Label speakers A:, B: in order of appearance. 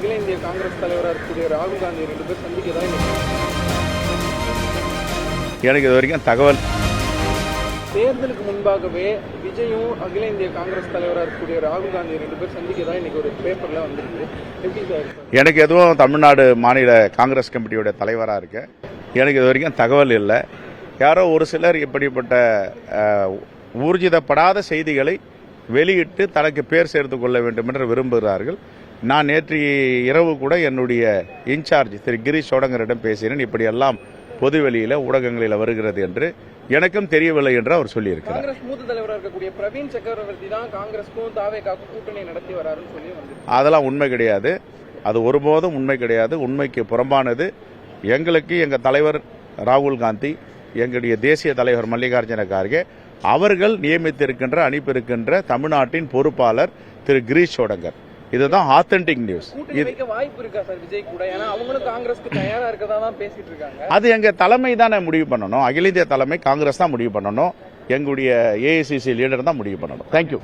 A: இருக்கக்கூடிய ராகுல் காந்தி ரெண்டு பேர் சந்திக்க தான் இன்னைக்கு
B: எனக்கு இது வரைக்கும் தகவல்
A: தேர்தலுக்கு முன்பாகவே விஜயும் அகில இந்திய காங்கிரஸ் தலைவராக இருக்கக்கூடிய ராகுல் காந்தி ரெண்டு பேர் சந்திக்க தான் இன்னைக்கு ஒரு பேப்பர்ல வந்திருக்கு. எப்படி சார்
B: எனக்கு எதுவும் தமிழ்நாடு மாநில காங்கிரஸ் கமிட்டியோட தலைவராக இருக்கேன் எனக்கு இது வரைக்கும் தகவல் இல்லை. யாரோ ஒரு சிலர் இப்படிப்பட்ட ஊர்ஜிதப்படாத செய்திகளை வெளியிட்டு தனக்கு பேர் சேர்த்து கொள்ள வேண்டும் என்று விரும்புகிறார்கள். நான் நேற்று இரவு கூட என்னுடைய இன்சார்ஜ் திரு கிரீஷ் சோடங்கரிடம் பேசினேன். இப்படியெல்லாம் பொதுவெளியில் ஊடகங்களில் வருகிறது என்று எனக்கும் தெரியவில்லை என்று அவர் சொல்லியிருக்கிறார்.
A: காங்கிரஸ் மூத்த தலைவராக இருக்கக்கூடிய பிரவீன் சக்கரவர்த்தி தான் காங்கிரஸ்க்கும் தாவேக்காக்கும் கூட்டணி நடத்தி வராருன்னு சொல்லி
B: அதெல்லாம் உண்மை கிடையாது. அது ஒருபோதும் உண்மை கிடையாது. உண்மைக்கு புறம்பானது எங்களுக்கு எங்கள் தலைவர் ராகுல் காந்தி எங்களுடைய தேசிய தலைவர் மல்லிகார்ஜுன கார்கே அவர்கள் நியமித்திருக்கின்ற அனுப்பியிருக்கின்ற தமிழ்நாட்டின் பொறுப்பாளர் திரு கிரீஷ் சோடங்கர். இதுதான் ஆத்தென்டிக் நியூஸ் அது எங்க தலைமை தானே முடிவு பண்ணணும். அகில இந்திய தலைமை காங்கிரஸ் தான் முடிவு பண்ணணும். எங்களுடைய ஏஐசிசி லீடர் தான் முடிவு பண்ணணும். தேங்க்யூ